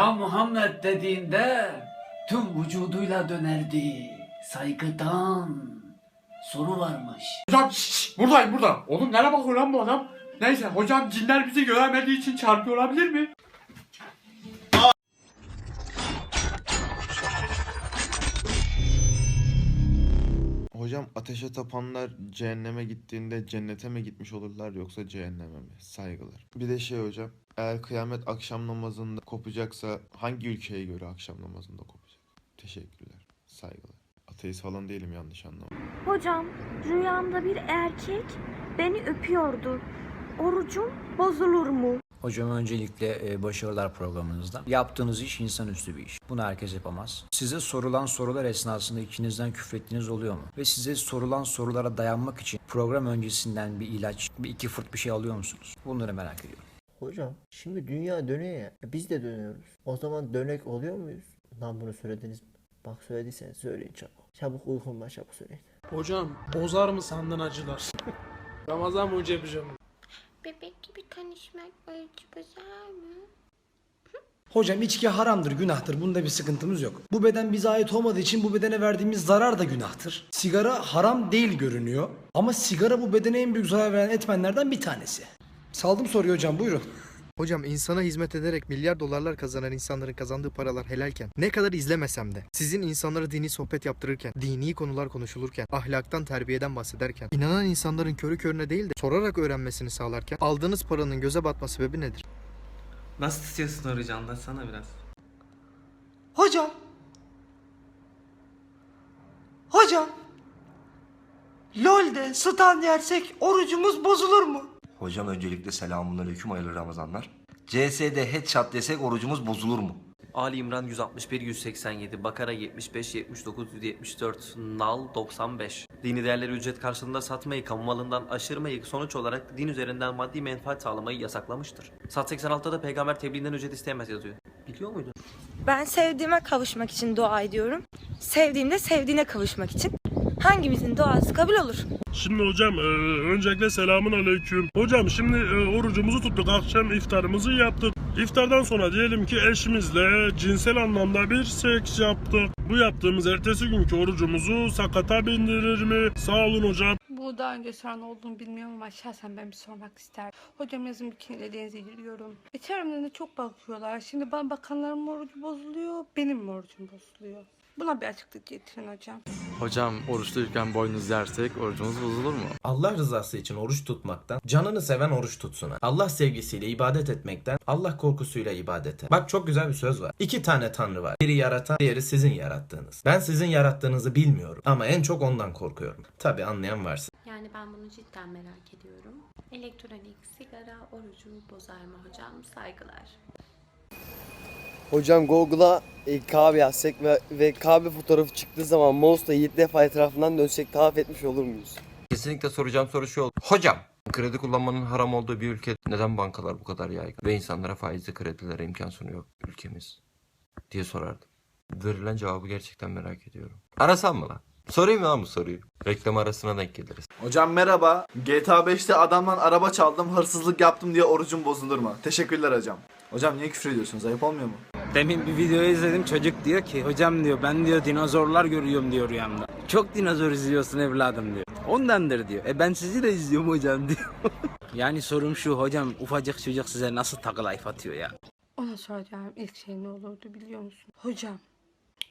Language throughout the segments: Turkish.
Ya Muhammed dediğinde tüm vücuduyla dönerdi. Saygıdan. Soru varmış. Hocam şşş buradayım burada. Oğlum nereye bakıyor lan bu adam? Neyse hocam cinler bizi göremediği için çarpıyor olabilir mi? Hocam ateşe tapanlar cehenneme gittiğinde cennete mi gitmiş olurlar yoksa cehenneme mi? Saygılar. Bir de şey hocam, eğer kıyamet akşam namazında kopacaksa hangi ülkeye göre akşam namazında kopacak? Teşekkürler. Saygılar. Ateist falan değilim yanlış anlama. Hocam rüyamda bir erkek beni öpüyordu. Orucum bozulur mu? Hocam öncelikle e, başarılar programınızda. Yaptığınız iş insanüstü bir iş. Bunu herkes yapamaz. Size sorulan sorular esnasında ikinizden küfrettiğiniz oluyor mu? Ve size sorulan sorulara dayanmak için program öncesinden bir ilaç, bir iki fırt bir şey alıyor musunuz? Bunları merak ediyorum. Hocam şimdi dünya dönüyor ya. e Biz de dönüyoruz. O zaman dönek oluyor muyuz? Lan bunu söylediniz mi? Bak söylediyseniz söyleyin çabuk. Çabuk uykum var çabuk söyleyin. Hocam bozar mı sandın acılar? Ramazan mı hoca yapacağım? Bebek gibi konuşmak acı bozar mı? Hocam içki haramdır, günahtır. Bunda bir sıkıntımız yok. Bu beden bize ait olmadığı için bu bedene verdiğimiz zarar da günahtır. Sigara haram değil görünüyor. Ama sigara bu bedene en büyük zarar veren etmenlerden bir tanesi. Saldım soruyu hocam buyurun. Hocam insana hizmet ederek milyar dolarlar kazanan insanların kazandığı paralar helalken ne kadar izlemesem de sizin insanlara dini sohbet yaptırırken, dini konular konuşulurken, ahlaktan terbiyeden bahsederken, inanan insanların körü körüne değil de sorarak öğrenmesini sağlarken aldığınız paranın göze batma sebebi nedir? Nasıl tutuyorsun orucu anlatsana biraz. Hocam. Hocam. LOL'de stun yersek orucumuz bozulur mu? Hocam öncelikle selamun aleyküm hayırlı Ramazanlar. CS'de headshot desek orucumuz bozulur mu? Ali İmran 161 187, Bakara 75 79 174, Nal 95. Dini değerleri ücret karşılığında satmayı, kamu malından aşırmayı, sonuç olarak din üzerinden maddi menfaat sağlamayı yasaklamıştır. Sat 86'da peygamber tebliğinden ücret isteyemez yazıyor. Biliyor muydun? Ben sevdiğime kavuşmak için dua ediyorum. Sevdiğim de sevdiğine kavuşmak için. Hangimizin duası kabul olur? Şimdi hocam e, öncelikle selamun aleyküm. Hocam şimdi e, orucumuzu tuttuk akşam iftarımızı yaptık. İftardan sonra diyelim ki eşimizle cinsel anlamda bir seks yaptık. Bu yaptığımız ertesi günkü orucumuzu sakata bindirir mi? Sağ olun hocam. Bu daha önce soran olduğunu bilmiyorum ama şahsen ben bir sormak isterim. Hocam yazın bikiniyle denize giriyorum. E çevremden de çok bakıyorlar. Şimdi ben bakanların orucu bozuluyor, benim mi orucum bozuluyor? Buna bir açıklık getirin hocam. Hocam oruçluyken boynuz yersek orucumuz bozulur mu? Allah rızası için oruç tutmaktan, canını seven oruç tutsun. Allah sevgisiyle ibadet etmekten, Allah korkusuyla ibadete. Bak çok güzel bir söz var. İki tane tanrı var. Biri yaratan, diğeri sizin yarattığınız. Ben sizin yarattığınızı bilmiyorum ama en çok ondan korkuyorum. Tabi anlayan varsa. Yani ben bunu cidden merak ediyorum. Elektronik sigara orucu bozar mı hocam? Saygılar. Hocam Google'a e, kahve yazsak ve, ve kahve fotoğrafı çıktığı zaman mouse'la 7 defa etrafından dönsek tavaf etmiş olur muyuz? Kesinlikle soracağım soru şu oldu. Hocam kredi kullanmanın haram olduğu bir ülke neden bankalar bu kadar yaygın ve insanlara faizli kredilere imkan sunuyor ülkemiz diye sorardım. Verilen cevabı gerçekten merak ediyorum. Arasam mı lan? Sorayım mı lan bu soruyu? Reklam arasına denk geliriz. Hocam merhaba. GTA 5'te adamdan araba çaldım, hırsızlık yaptım diye orucum bozulur mu? Teşekkürler hocam. Hocam niye küfür ediyorsunuz? Ayıp olmuyor mu? Demin bir video izledim çocuk diyor ki hocam diyor ben diyor dinozorlar görüyorum diyor rüyamda. Çok dinozor izliyorsun evladım diyor. Ondandır diyor. E ben sizi de izliyorum hocam diyor. yani sorum şu hocam ufacık çocuk size nasıl takı life atıyor ya? Ona soracağım ilk şey ne olurdu biliyor musun? Hocam,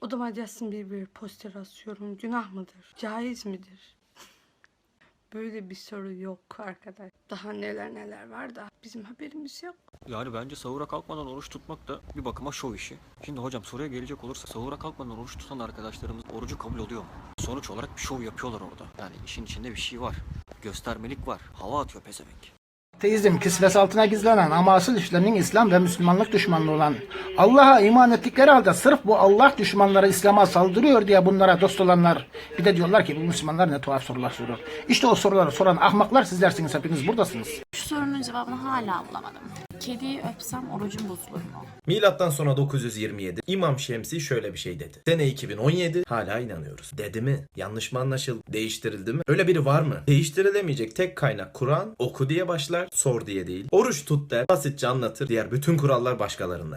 odama Justin Bieber poster asıyorum. Günah mıdır? Caiz midir? Böyle bir soru yok arkadaş. Daha neler neler var da bizim haberimiz yok. Yani bence sahura kalkmadan oruç tutmak da bir bakıma şov işi. Şimdi hocam soruya gelecek olursa sahura kalkmadan oruç tutan arkadaşlarımız orucu kabul oluyor mu? Sonuç olarak bir şov yapıyorlar orada. Yani işin içinde bir şey var. Göstermelik var. Hava atıyor pezevenk. Teizm kisvesi altına gizlenen ama asıl işlerinin İslam ve Müslümanlık düşmanlığı olan Allah'a iman ettikleri halde sırf bu Allah düşmanları İslam'a saldırıyor diye bunlara dost olanlar bir de diyorlar ki bu Müslümanlar ne tuhaf sorular soruyor. İşte o soruları soran ahmaklar sizlersiniz hepiniz buradasınız. Şu sorunun cevabını hala bulamadım. Kediyi öpsem orucum bozulur mu? Milattan sonra 927 İmam Şemsi şöyle bir şey dedi. Sene 2017 hala inanıyoruz. Dedi mi? Yanlış mı anlaşıldı? Değiştirildi mi? Öyle biri var mı? Değiştirilemeyecek tek kaynak Kur'an. Oku diye başlar, sor diye değil. Oruç tut der, basitçe anlatır. Diğer bütün kurallar başkalarında.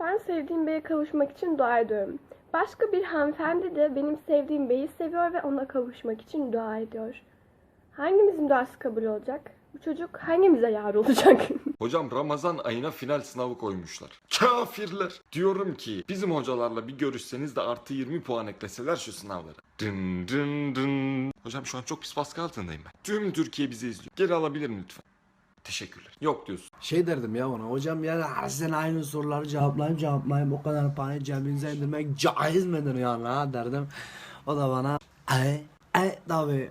Ben sevdiğim beye kavuşmak için dua ediyorum. Başka bir hanımefendi de benim sevdiğim beyi seviyor ve ona kavuşmak için dua ediyor. Hangimizin duası kabul olacak? Bu çocuk hangimize yar olacak? Hocam Ramazan ayına final sınavı koymuşlar. Kafirler. Diyorum ki bizim hocalarla bir görüşseniz de artı 20 puan ekleseler şu sınavlara. Dın dın dın. Hocam şu an çok pis baskı altındayım ben. Tüm Türkiye bizi izliyor. Geri alabilir mi lütfen? Teşekkürler. Yok diyorsun. Şey derdim ya ona hocam yani her sene aynı soruları cevaplayayım cevaplayayım o kadar puanı cebinize indirmek caiz midir yani ha derdim. O da bana e e tabi.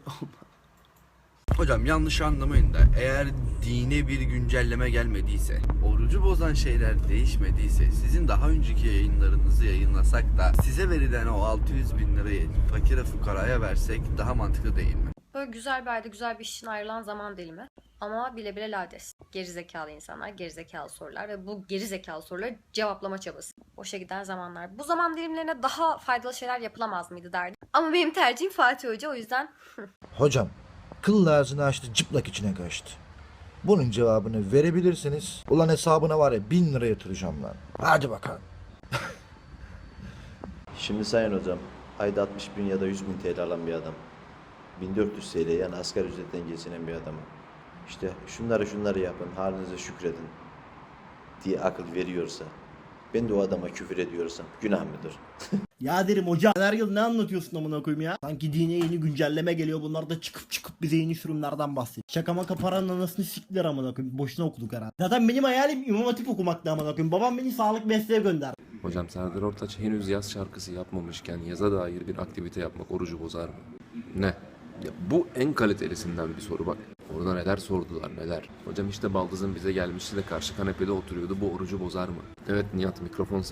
Hocam yanlış anlamayın da eğer dine bir güncelleme gelmediyse, orucu bozan şeyler değişmediyse, sizin daha önceki yayınlarınızı yayınlasak da size verilen o 600 bin lirayı fakire fukaraya versek daha mantıklı değil mi? Böyle güzel bir ayda güzel bir işin ayrılan zaman dilimi. Ama bile bile lades. Gerizekalı insanlar, gerizekalı sorular ve bu gerizekalı soruları cevaplama çabası. Boşa giden zamanlar. Bu zaman dilimlerine daha faydalı şeyler yapılamaz mıydı derdim. Ama benim tercihim Fatih Hoca o yüzden Hocam, kıl ağzını açtı çıplak içine kaçtı. Bunun cevabını verebilirsiniz. Ulan hesabına var ya bin lira yatıracağım lan. Hadi bakalım. Şimdi sayın hocam, ayda 60 bin ya da 100 bin TL alan bir adam. 1400 TL yani asgari ücretten geçinen bir adamı. İşte şunları şunları yapın, halinize şükredin diye akıl veriyorsa, ben de o adama küfür ediyorsam günah mıdır? Ya derim hocam her yıl ne anlatıyorsun amına koyayım ya? Sanki dine yeni güncelleme geliyor bunlar da çıkıp çıkıp bize yeni sürümlerden bahsediyor. Şaka maka paranın anasını siktiler amına koyayım. Boşuna okuduk herhalde. Zaten benim hayalim imam hatip okumaktı amına koyayım. Babam beni sağlık mesleğe gönderdi. Hocam Serdar Ortaç henüz yaz şarkısı yapmamışken yaza dair bir aktivite yapmak orucu bozar mı? Ne? Ya bu en kalitelisinden bir soru bak. Orada neler sordular neler. Hocam işte Baldız'ın bize gelmişti de karşı kanepede oturuyordu bu orucu bozar mı? Evet Nihat mikrofon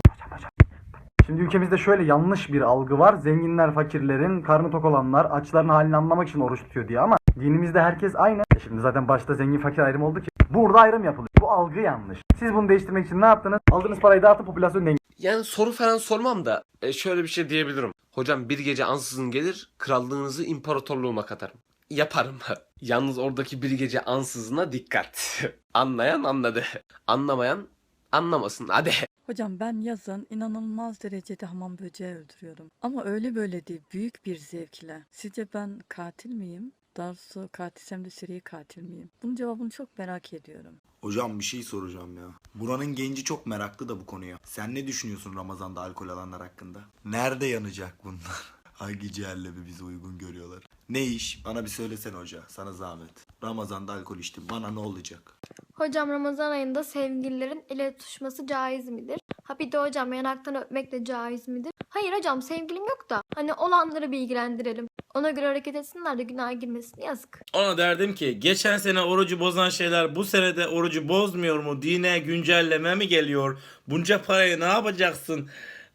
Şimdi ülkemizde şöyle yanlış bir algı var. Zenginler fakirlerin, karnı tok olanlar açların halini anlamak için oruç tutuyor diye ama dinimizde herkes aynı. E Şimdi zaten başta zengin fakir ayrım oldu ki. Burada ayrım yapılıyor. Bu algı yanlış. Siz bunu değiştirmek için ne yaptınız? Aldığınız parayı dağıtıp popülasyon dengesi Yani soru falan sormam da e, şöyle bir şey diyebilirim. Hocam bir gece ansızın gelir krallığınızı imparatorluğuma katarım. Yaparım. Yalnız oradaki bir gece ansızına dikkat. Anlayan anladı. Anlamayan anlamasın. Hadi. Hocam ben yazın inanılmaz derecede hamam böceği öldürüyorum. Ama öyle böyle değil, büyük bir zevkle. Sizce ben katil miyim? Daha doğrusu katilsem de seri katil miyim? Bunun cevabını çok merak ediyorum. Hocam bir şey soracağım ya. Buranın genci çok meraklı da bu konuya. Sen ne düşünüyorsun Ramazan'da alkol alanlar hakkında? Nerede yanacak bunlar? Hangi ciğerlemi bize uygun görüyorlar? Ne iş? Bana bir söylesene hoca. Sana zahmet. Ramazan'da alkol içtim. Bana ne olacak? Hocam Ramazan ayında sevgililerin ele tutuşması caiz midir? Ha bir de hocam yanaktan öpmek de caiz midir? Hayır hocam sevgilim yok da hani olanları bilgilendirelim. Ona göre hareket etsinler de günah girmesin yazık. Ona derdim ki geçen sene orucu bozan şeyler bu sene de orucu bozmuyor mu? Dine güncelleme mi geliyor? Bunca parayı ne yapacaksın?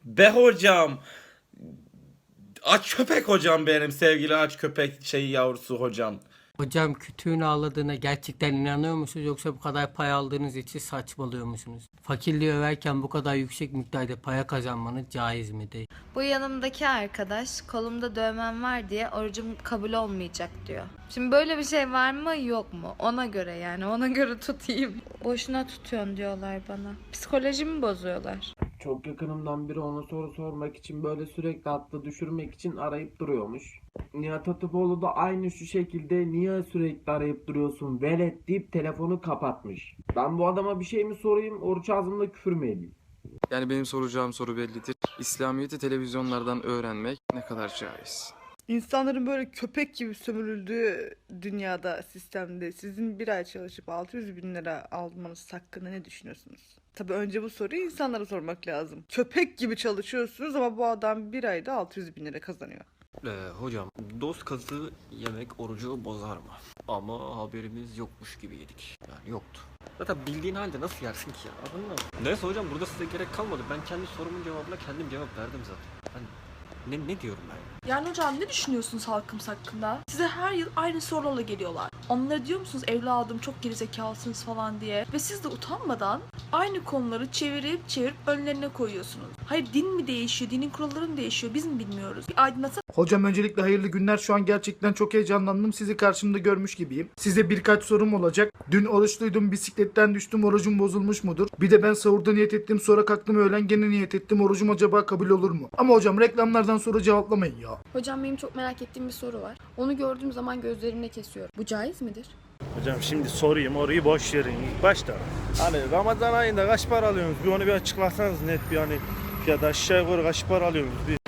Be hocam. Aç köpek hocam benim sevgili aç köpek şey yavrusu hocam. Hocam kütüğün ağladığına gerçekten inanıyor musunuz yoksa bu kadar pay aldığınız için saçmalıyor musunuz? Fakirliği överken bu kadar yüksek miktarda para kazanmanız caiz midir? Bu yanımdaki arkadaş kolumda dövmem var diye orucum kabul olmayacak diyor. Şimdi böyle bir şey var mı yok mu? Ona göre yani ona göre tutayım. Boşuna tutuyorsun diyorlar bana. Psikolojimi bozuyorlar. Çok yakınımdan biri ona soru sormak için böyle sürekli hatta düşürmek için arayıp duruyormuş. Nihat Hatipoğlu da aynı şu şekilde niye sürekli arayıp duruyorsun velet deyip telefonu kapatmış. Ben bu adama bir şey mi sorayım oruç ağzımda küfür mü edeyim? Yani benim soracağım soru bellidir. İslamiyet'i televizyonlardan öğrenmek ne kadar caiz? İnsanların böyle köpek gibi sömürüldüğü dünyada, sistemde sizin bir ay çalışıp 600 bin lira almanız hakkında ne düşünüyorsunuz? Tabii önce bu soruyu insanlara sormak lazım. Köpek gibi çalışıyorsunuz ama bu adam bir ayda 600 bin lira kazanıyor. Ee, hocam dost kazığı yemek orucu bozar mı? Ama haberimiz yokmuş gibi yedik. Yani yoktu. Zaten bildiğin halde nasıl yersin ki ya? Anladın mı? Neyse hocam burada size gerek kalmadı. Ben kendi sorumun cevabına kendim cevap verdim zaten. Ben ne, ne diyorum ben? Yani hocam ne düşünüyorsunuz halkımız hakkında? Size her yıl aynı sorularla geliyorlar. Onlara diyor musunuz evladım çok gerizekalısınız falan diye. Ve siz de utanmadan aynı konuları çevirip çevirip önlerine koyuyorsunuz. Hayır din mi değişiyor, dinin kuralları mı değişiyor biz mi bilmiyoruz? Bir aydınlatsa Hocam öncelikle hayırlı günler. Şu an gerçekten çok heyecanlandım. Sizi karşımda görmüş gibiyim. Size birkaç sorum olacak. Dün oruçluydum, bisikletten düştüm, orucum bozulmuş mudur? Bir de ben sahurda niyet ettim, sonra kalktım öğlen gene niyet ettim. Orucum acaba kabul olur mu? Ama hocam reklamlardan sonra cevaplamayın ya. Hocam benim çok merak ettiğim bir soru var. Onu gördüğüm zaman gözlerimle kesiyorum. Bu caiz midir? Hocam şimdi soruyu moruyu boş verin ilk başta. Hani Ramazan ayında kaç para alıyorsunuz? Bir onu bir açıklasanız net bir hani fiyat aşağı yukarı kaç para alıyorsunuz? Bir